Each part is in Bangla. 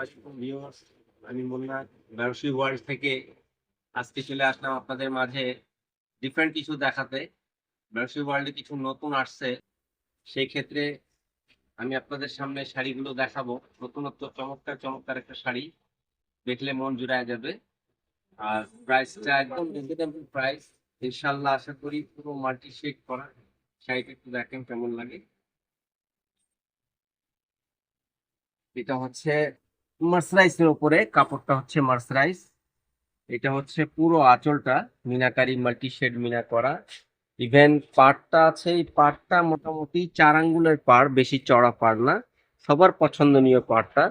আমি মুন্না ব্যবসী ওয়ার্ল্ড থেকে আজকে চলে আসলাম আপনাদের মাঝে ডিফারেন্ট কিছু দেখাতে। ব্যবসী ওয়ার্ল্ডে কিছু নতুন আসছে, সেই ক্ষেত্রে আমি আপনাদের সামনে শাড়িগুলো দেখাবো। নতুনত্ব, চমৎকার চমৎকার একটা শাড়ি। দেখলে মন জুড়ায় যাবে। আর প্রাইসটা একদম রিজনেবল প্রাইস ইনশাল্লাহ আশা করি পুরো মাল্টি শেড করা শাড়িটা একটু দেখেন কেমন লাগে। এটা হচ্ছে মার্সরাইজের উপরে কাপড়টা হচ্ছে মার্সরাইজ এটা হচ্ছে পুরো আঁচলটা, মিনাকারি মাল্টি শেড মিনা করা। ইভেন পাড়টা আছে, এই পাড়টা মোটামুটি চার আঙ্গুলের পাড়, বেশি চড়া পাড় না। সবার পছন্দনীয় পাড়টা,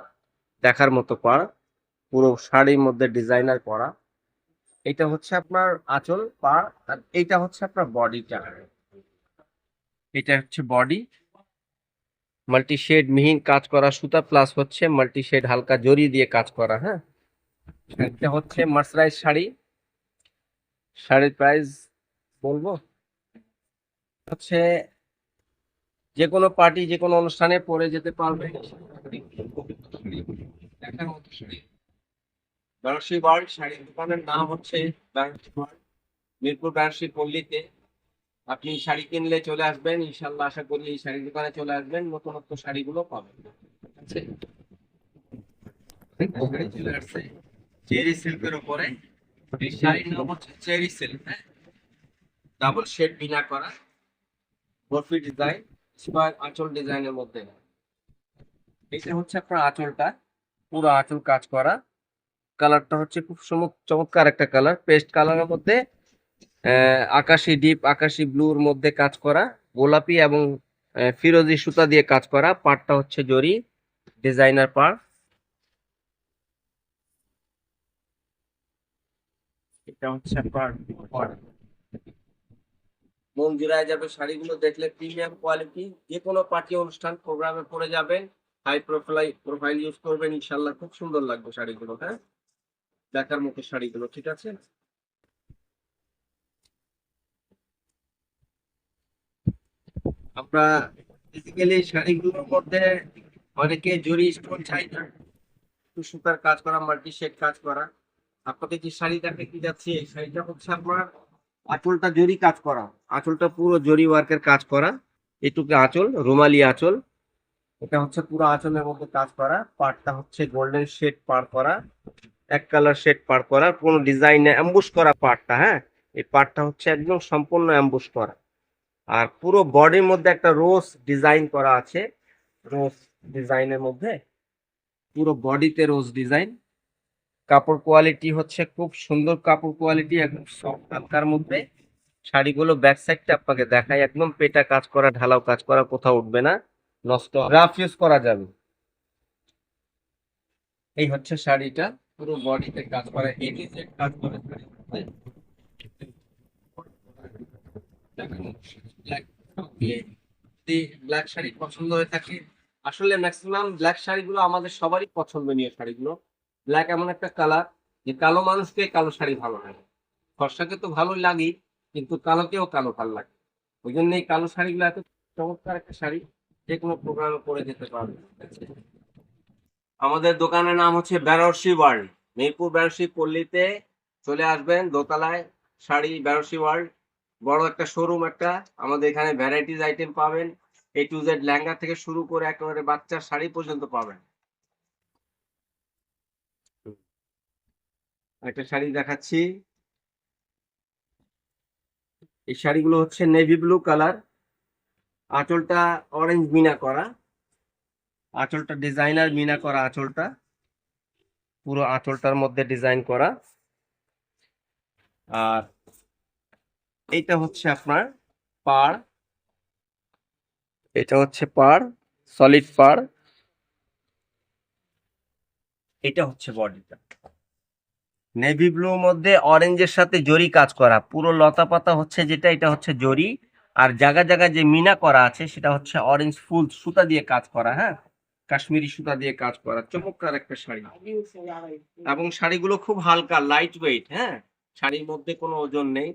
দেখার মতো পাড়। পুরো শাড়ির মধ্যে ডিজাইনার করা এটা হচ্ছে আপনার আঁচল, পাড়, আর এইটা হচ্ছে আপনার বডিটা এটা হচ্ছে বডি মাল্টি শেড মিহিন কাজ করা সুতা প্লাস হচ্ছে মাল্টিশেড হালকা জরি দিয়ে কাজ করা হ্যাঁ? এটা হচ্ছে মার্সারাইজ শাড়ি। শাড়ির প্রাইস বলব? হচ্ছে যে কোনো পার্টি যে কোনো অনুষ্ঠানে পরে যেতে পারবে। বেনারসি ওয়ার্ল্ড শাড়ির দোকানের নাম হচ্ছে বেনারসি ওয়ার্ল্ড মিরপুর বেনারসি পল্লীতে। আপনি শাড়ি কিনলে চলে আসবেন ইনশাল্লাহ আশা করি এই শাড়ির দোকানে চলে আসবেন নতুনত্ব শাড়িগুলো পাবেন। চলে আসছে চেরি সিল্কের উপরে। এই শাড়ির নাম হচ্ছে চেরি সিল্ক হ্যাঁ? ডাবল শেড বিনা করা। বরফি ডিজাইন স্কয়ার আঁচল ডিজাইনের মধ্যে। এটা হচ্ছে আপনার আঁচলটা পুরো আঁচল কাজ করা। কালারটা হচ্ছে খুব চমক- চমৎকার একটা কালার। পেস্ট কালারের মধ্যে আকাশি ডিপ আকাশি ব্লুর মধ্যে কাজ করা গোলাপি এবং ফিরোজি সুতা দিয়ে কাজ করা। পাটটা হচ্ছে জরি ডিজাইনার এটা হচ্ছে মন জুড়ায় যাবে শাড়িগুলো দেখলে প্রিমিয়াম কোয়ালিটি যে কোনো পার্টি অনুষ্ঠান প্রোগ্রামে পরে যাবেন। হাই প্রোফাইল প্রোফাইল ইউজ করবেন ইনশাল্লাহ খুব সুন্দর লাগবে শাড়িগুলো হ্যাঁ? দেখার মতো শাড়িগুলো ঠিক আছে? আমরা বেসিক্যালি শাড়িগুলোর মধ্যে অনেকে জরি স্টোন চাই না, একটু সুতার কাজ করা মাল্টি শেড কাজ করা। আপনাকে যে শাড়িটা দেখতে যাচ্ছি, এই শাড়িটা হচ্ছে আপনার আঁচলটা জরি কাজ করা। আঁচলটা পুরো জরি ওয়ার্কের কাজ করা। এটুকু আঁচল, রুমালি আঁচল। এটা হচ্ছে পুরো আঁচলের মধ্যে কাজ করা। পাড়টা হচ্ছে গোল্ডেন শেড পার করা। এক কালার শেড পার করা। কোনো ডিজাইনে অ্যাম্বুশ করা পাড়টা হ্যাঁ? এই পাড়টা হচ্ছে একদম সম্পূর্ণ অ্যাম্বুশ করা। আর পুরো বডির মধ্যে একটা রোজ ডিজাইন করা আছে। রোজ ডিজাইনের মধ্যে পুরো বডিতে রোজ ডিজাইন। কাপড় কোয়ালিটি হচ্ছে খুব সুন্দর কাপড় কোয়ালিটি, একদম সফট হালকার মধ্যে। শাড়িগুলো ব্যাক সাইডটা আপনাকে দেখায় একদম পেটা কাজ করা, ঢালাও কাজ করা, কোথাও উঠবে না, নষ্ট রাফ ইউজ করা যাবে। এই হচ্ছে শাড়িটা, পুরো বডিতে কাজ করা এটি কাজ করে শাড়িতে। দেখেন, black যদি ব্ল্যাক শাড়ি পছন্দ হয়ে থাকে। আসলে ম্যাক্সিমাম ব্ল্যাক শাড়িগুলো আমাদের সবারই পছন্দনীয় শাড়িগুলো। ব্ল্যাক এমন একটা কালার যে কালো মানুষকে কালো শাড়ি ভালো লাগে। ফর্সাকে তো ভালোই লাগে, কিন্তু কালোকেও কালো ভালো লাগে। ওই জন্য এই কালো শাড়িগুলো এত চমৎকার একটা শাড়ি, যে কোনো প্রোগ্রামে পরে যেতে পারবে আমাদের দোকানের নাম হচ্ছে বেনারসি ওয়ার্ল্ড। মিরপুর বেনারসি পল্লীতে চলে আসবেন দোতলায় শাড়ি বেনারসি ওয়ার্ল্ড। বড় একটা শোরুম একটা আমাদের এখানে ভ্যারাইটিস আইটেম পাবেন। এ টু জেড লেহেঙ্গা থেকে শুরু করে একেবারে বাচ্চার শাড়ি পর্যন্ত পাবেন। একটা শাড়ি দেখাচ্ছি। এই শাড়িগুলো হচ্ছে নেভি ব্লু কালার আঁচলটা অরেঞ্জ মিনা করা। আঁচলটা ডিজাইনার মিনা করা আঁচলটা। পুরো আঁচলটার মধ্যে ডিজাইন করা। আর এইটা হচ্ছে আপনার পাড় এটা হচ্ছে পাড় সলিড পাড় এটা হচ্ছে বডিটা নেভি ব্লুর মধ্যে অরেঞ্জের সাথে জরি কাজ করা। পুরো লতা পাতা হচ্ছে যেটা, এটা হচ্ছে জরি। আর জায়গা জায়গায় যে মিনা করা আছে, সেটা হচ্ছে অরেঞ্জ ফুল সুতা দিয়ে কাজ করা হ্যাঁ? কাশ্মীরি সুতা দিয়ে কাজ করা। চমৎকার একটা শাড়ি। এবং শাড়িগুলো খুব হালকা লাইট ওয়েট হ্যাঁ? শাড়ির মধ্যে কোনো ওজন নেই।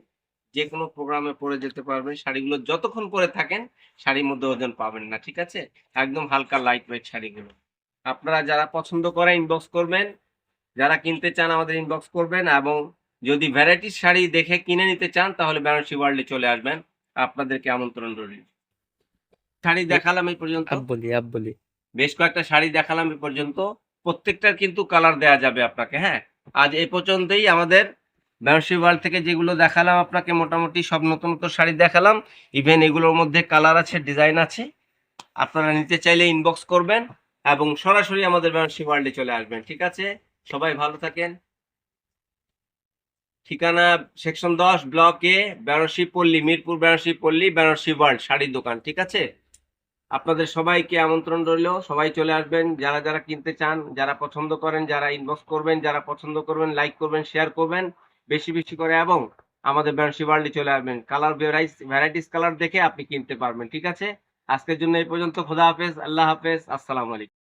যে কোনো প্রোগ্রামে পরে যেতে পারবেন। শাড়িগুলো যতক্ষণ পরে থাকেন শাড়ির মধ্যে ওজন পাবেন না ঠিক আছে? একদম হালকা লাইট ওয়েট শাড়িগুলো। আপনারা যারা পছন্দ করে ইনবক্স করবেন যারা কিনতে চান আমাদের ইনবক্স করবেন এবং যদি ভ্যারাইটিস শাড়ি দেখে কিনে নিতে চান তাহলে বেনারসি ওয়ার্ল্ডে চলে আসবেন। আপনাদেরকে আমন্ত্রণ রইল। শাড়ি দেখালাম এই পর্যন্ত। আপ বলি আপ বলি। বেশ কয়েকটা শাড়ি দেখালাম এই পর্যন্ত। প্রত্যেকটার কিন্তু কালার দেয়া যাবে আপনাকে হ্যাঁ? আজ এই পর্যন্তই আমাদের বেনারসি ওয়ার্ল্ড থেকে যেগুলো দেখালাম আপনাকে মোটামুটি সব নতুন নতুন শাড়ি দেখালাম। ইভেন এগুলোর মধ্যে কালার আছে, ডিজাইন আছে। আপনারা নিতে চাইলে ইনবক্স করবেন এবং সরাসরি আমাদের বেনারসি ওয়ার্ল্ডে চলে আসবেন, ঠিক আছে? সবাই ভালো থাকেন। ঠিকানা সেকশন দশ ব্লক বেনারসি পল্লী, মিরপুর বেনারসি পল্লী বেনারসি ওয়ার্ল্ড, শাড়ির দোকান, ঠিক আছে? আপনাদের সবাইকে আমন্ত্রণ রইল। সবাই চলে আসবেন। যারা যারা কিনতে চান, যারা পছন্দ করেন, যারা ইনবক্স করবেন, যারা পছন্দ করবেন লাইক করবেন শেয়ার করবেন। বেশি বেশি করে এবং আমাদের বেনারসি ওয়ার্ল্ডে চলে আসবেন। কালার ভ্যারাইটিস কালার দেখে আপনি কিনতে পারবেন, ঠিক আছে? আজকের জন্য এই পর্যন্ত। খোদা হাফেজ, আল্লাহ হাফেজ, আসসালামু আলাইকুম।